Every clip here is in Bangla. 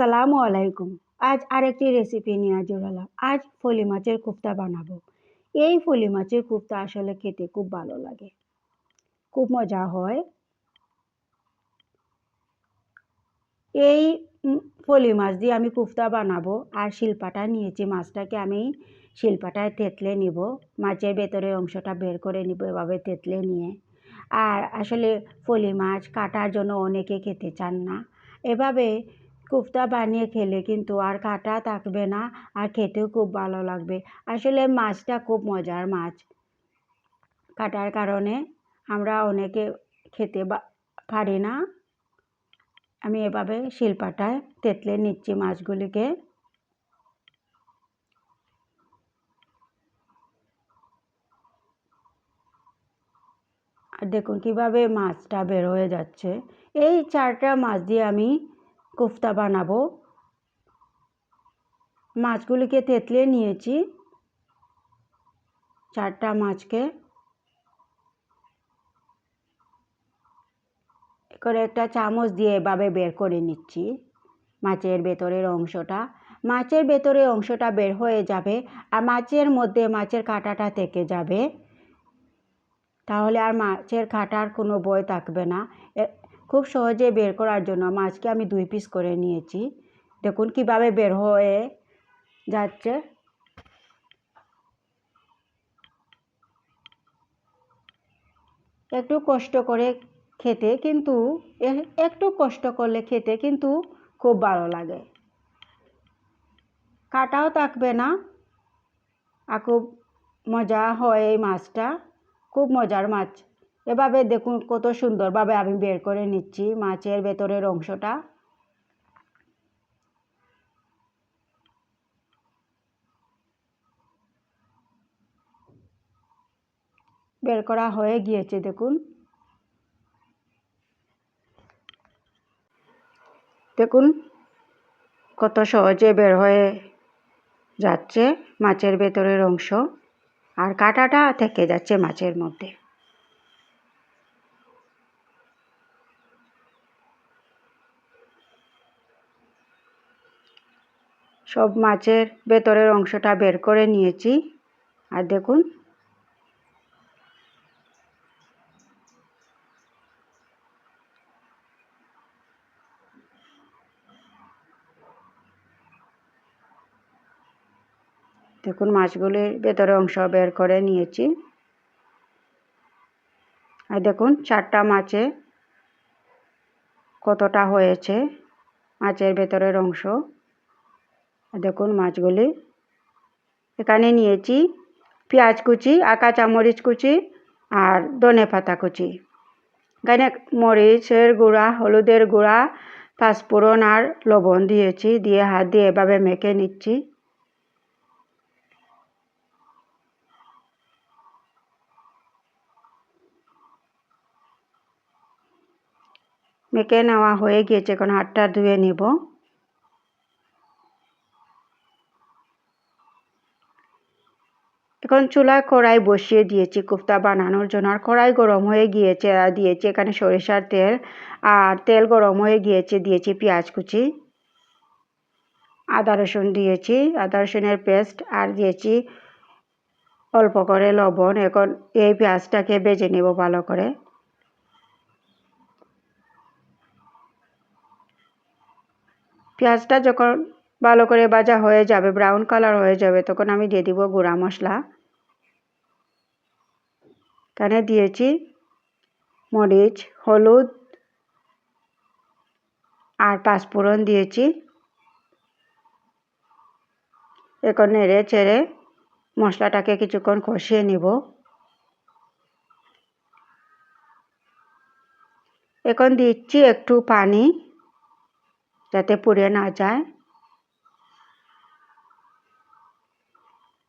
আসসালামু আলাইকুম। আজ আরেকটি রেসিপি নিয়ে হাজির হলাম। আজ ফলি মাছের কোফতা বানাবো। এই ফলি মাছের কোফতা আসলে খেতে খুব ভালো লাগে। খুব মজা হয়। এই ফলি মাছ দিয়ে আমি কোফতা বানাবো আর শিলপাটা নিয়েছি। মাছটাকে আমি শিলপাটায় তেতলে নিব। মাছের ভেতরের অংশটা বের করে নিব এভাবে তেতলে নিয়ে। আর আসলে ফলি মাছ কাটার জন্য অনেকে খেতে চান না। এভাবে কোফতা বানিয়ে খেলে কিন্তু আর কাটা থাকবে না, আর খেতেও খুব ভালো লাগবে। আসলে মাছটা খুব মজার মাছ। কাটার কারণে আমরা অনেকে খেতে পারি না। আমি এভাবে শিলপাটায় তেতলে নিচ্ছি মাছগুলিকে। আর দেখুন কীভাবে মাছটা বের হয়ে যাচ্ছে। এই চারটা মাছ দিয়ে আমি কোফতা বানাবো। মাছগুলিকে তেতলে নিয়েছি। চারটা মাছকে করে একটা চামচ দিয়ে এভাবে বের করে নিচ্ছি মাছের ভেতরের অংশটা। মাছের ভেতরের অংশটা বের হয়ে যাবে আর মাছের মধ্যে মাছের কাঁটাটা থেকে যাবে। তাহলে আর মাছের কাঁটার কোনো বই থাকবে না। খুব সহজে বের করার জন্য মাছকে আমি দুই পিস করে নিয়েছি। দেখুন কীভাবে বের হয়ে যাচ্ছে। একটু কষ্ট করে খেতে কিন্তু একটু কষ্ট করলে খেতে কিন্তু খুব ভালো লাগে। কাটাও থাকবে না। আর খুব মজা হয় এই মাছটা। খুব মজার মাছ। এভাবে দেখুন কত সুন্দরভাবে আমি বের করে নিচ্ছি মাছের ভেতরের অংশটা। বের করা হয়ে গিয়েছে, দেখুন। দেখুন কত সহজে বের হয়ে যাচ্ছে মাছের ভেতরের অংশ। আর কাঁটাটা থেকে যাচ্ছে মাছের মধ্যে। সব মাছের ভেতরের অংশটা বের করে নিয়েছি। আর দেখুন। দেখুন, মাছগুলির ভেতরে অংশ বের করে নিয়েছি। আর দেখুন, চারটা মাছে কতটা হয়েছে মাছের ভেতরের অংশ। দেখুন মাছগুলি। এখানে নিয়েছি পেঁয়াজ কুচি আর কাঁচামরিচ কুচি আর ধনে পাতা কুচি। এখানে মরিচের গুঁড়া, হলুদের গুঁড়া, পাঁচফোড়ন আর লবণ দিয়েছি, দিয়ে হাত দিয়ে এভাবে মেখে নিচ্ছি। মেখে নেওয়া হয়ে গিয়েছে, এখন হাতটা ধুয়ে নিব। এখন চুলায় কড়াই বসিয়ে দিয়েছি। কোফতা বানানোর জন্য আর কড়াই গরম হয়ে গিয়েছে আর দিয়েছি এখানে সরিষার তেল আর তেল গরম হয়ে গিয়েছে, দিয়েছি পেঁয়াজ কুচি, আদা রসুন দিয়েছি, আদা রসুনের পেস্ট আর দিয়েছি অল্প করে লবণ। এখন এই পেঁয়াজটাকে বেজে নেব ভালো করে। পেঁয়াজটা যখন ভালো করে ভাজা হয়ে যাবে, ব্রাউন কালার হয়ে যাবে, তখন আমি দিয়ে দিব গুঁড়া মশলা। এখানে দিয়েছি? মরিচ, হলুদ আর পাঁচফোড়ন দিয়েছি। এখন নেড়ে চেড়ে মশলাটাকে কিছুক্ষণ কষিয়ে নিব। এখন দিচ্ছি একটু পানি যাতে পুড়ে না যায়।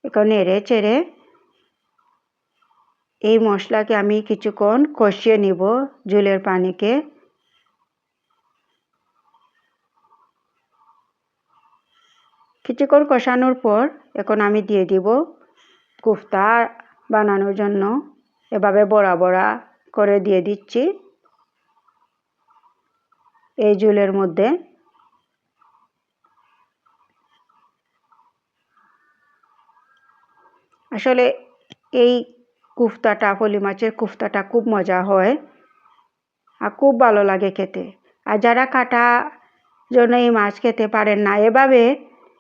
এখন নেড়ে চেড়ে এই মশলাকে আমি কিছুক্ষণ কষিয়ে নিব জলের পানিকে। কিছুক্ষণ কষানোর পর এখন আমি দিয়ে দিব কুফতা বানানোর জন্য। এভাবে বড়া বড়া করে দিয়ে দিচ্ছি এই জুলের মধ্যে। আসলে এই কুফতাটা ফলি মাছের কুফতাটা খুব মজা হয় আর খুব ভালো লাগে খেতে। আর যারা কাটা জন্য এই মাছ খেতে পারেন না, এভাবে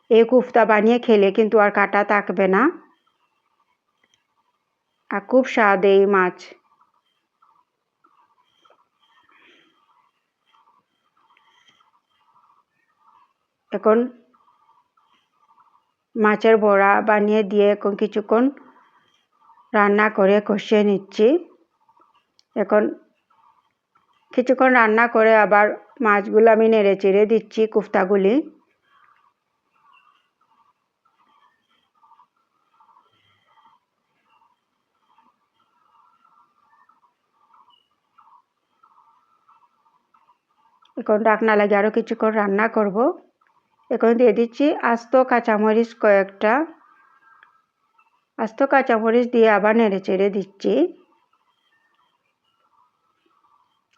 এই কুফতা বানিয়ে খেলে কিন্তু আর কাটা থাকবে না। আর খুব স্বাদ এই মাছ। এখন মাছের বড়া বানিয়ে দিয়ে এখন কিছুক্ষণ রান্না করে কষিয়ে নিচ্ছি। এখন কিছুক্ষণ রান্না করে আবার মাছগুলো আমি নেড়ে চেড়ে দিচ্ছি কুফতাগুলি। এখন ডাকনা লাগে আরও কিছুক্ষণ রান্না করব। এখন দিয়ে দিচ্ছি আস্ত কাঁচামরিচ কয়েকটা। আস্ত কাঁচামরিচ দিয়ে আবার নেড়ে চেড়ে দিচ্ছি।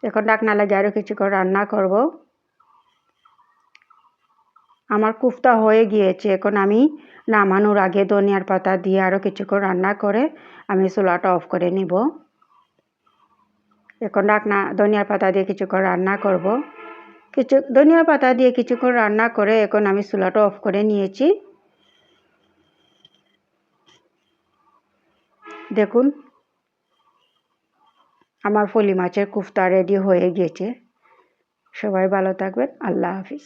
এখন ডাকনা লাগে আরও কিছুক্ষণ রান্না করব। আমার কুফতা হয়ে গিয়েছে। এখন আমি নামানোর আগে ধনিয়ার পাতা দিয়ে আরও কিছুক্ষণ রান্না করে আমি চুলাটা অফ করে নিব। এখন ডাকনা ধনিয়ার পাতা দিয়ে কিছুক্ষণ রান্না করব। কিছু, ধনিয়ার পাতা দিয়ে কিছুক্ষণ রান্না করে এখন আমি চুলাটা অফ করে নিয়েছি। দেখুন আমার ফলি মাছের কুফতা রেডি হয়ে গিয়েছে সবাই ভালো থাকবেন আল্লাহ হাফিজ।